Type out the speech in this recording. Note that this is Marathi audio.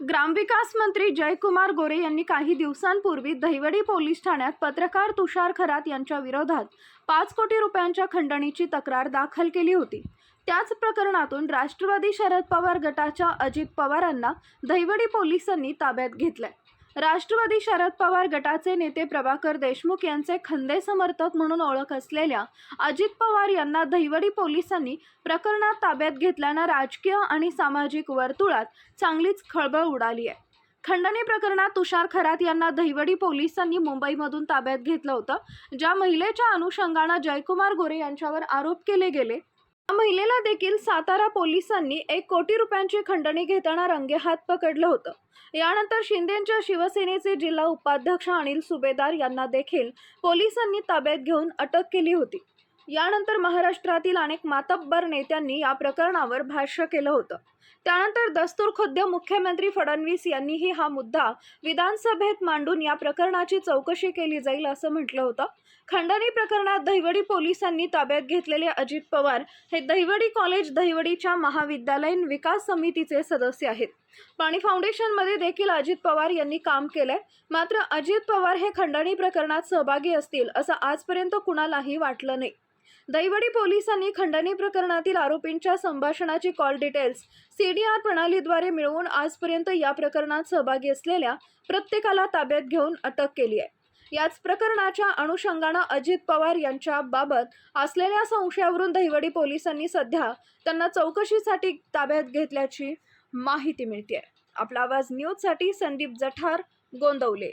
ग्रामविकास मंत्री जयकुमार गोरे यांनी काही दिवसांपूर्वी दहिवडी पोलीस ठाण्यात पत्रकार तुषार खरात यांच्या विरोधात पाच कोटी रुपयांच्या खंडणीची तक्रार दाखल केली होती. त्याच प्रकरणातून राष्ट्रवादी शरद पवार गटाच्या अजित पवारांना दहिवडी पोलिसांनी ताब्यात घेतलंय. राष्ट्रवादी शरद पवार गटाचे नेते प्रभाकर देशमुख यांचे खंदे समर्थक म्हणून ओळख असलेल्या अजित पवार यांना दहिवडी पोलिसांनी प्रकरणात ताब्यात घेतल्यानं राजकीय आणि सामाजिक वर्तुळात चांगलीच खळबळ उडाली आहे. खंडणी प्रकरणात तुषार खरात यांना दहिवडी पोलिसांनी मुंबईमधून ताब्यात घेतलं होतं ज्या महिलेच्या अनुषंगानं जयकुमार गोरे यांच्यावर आरोप केले गेले. महिलेला देखील सातारा पोलिसांनी एक कोटी रुपयांची खंडणी घेताना रंगेहात पकडलं होतं. यानंतर शिंदेच्या शिवसेनेचे जिल्हा उपाध्यक्ष अनिल सुभेदार यांना देखील पोलिसांनी ताब्यात घेऊन अटक केली होती. यानंतर महाराष्ट्रातील अनेक मातब्बर नेत्यांनी या प्रकरणावर भाष्य केलं होतं. त्यानंतर दस्तूरखुद्द मुख्यमंत्री फडणवीस यांनीही हा मुद्दा विधानसभेत मांडून या प्रकरणाची चौकशी केली जाईल असं म्हटलं होतं. खंडणी प्रकरणात दहिवडी पोलिसांनी ताब्यात घेतलेले अजित पवार हे दहिवडी कॉलेज दहिवडीच्या महाविद्यालयीन विकास समितीचे सदस्य आहेत. पाणी फाउंडेशनमध्ये देखील अजित पवार यांनी काम केलंय. मात्र अजित पवार हे खंडणी प्रकरणात सहभागी असतील असं आजपर्यंत कुणालाही वाटलं नाही. दैवडी पोलिसांनी खंडणी प्रकरणातील आरोपींच्या संभाषणाची call details C D R प्रणालीद्वारे मिळवून आजपर्यंत या प्रकरणात सहभागी असलेल्या प्रत्येकाला ताब्यात घेऊन अटक केली आहे. याच प्रकरणाच्या अनुषंगानं अजित पवार यांच्या बाबत असलेल्या संशयावरून दहिवडी पोलिसांनी सध्या त्यांना चौकशीसाठी ताब्यात घेतल्याची माहिती मिळते आपला आवाज न्यूजसाठी संदीप जठार गोंदवले.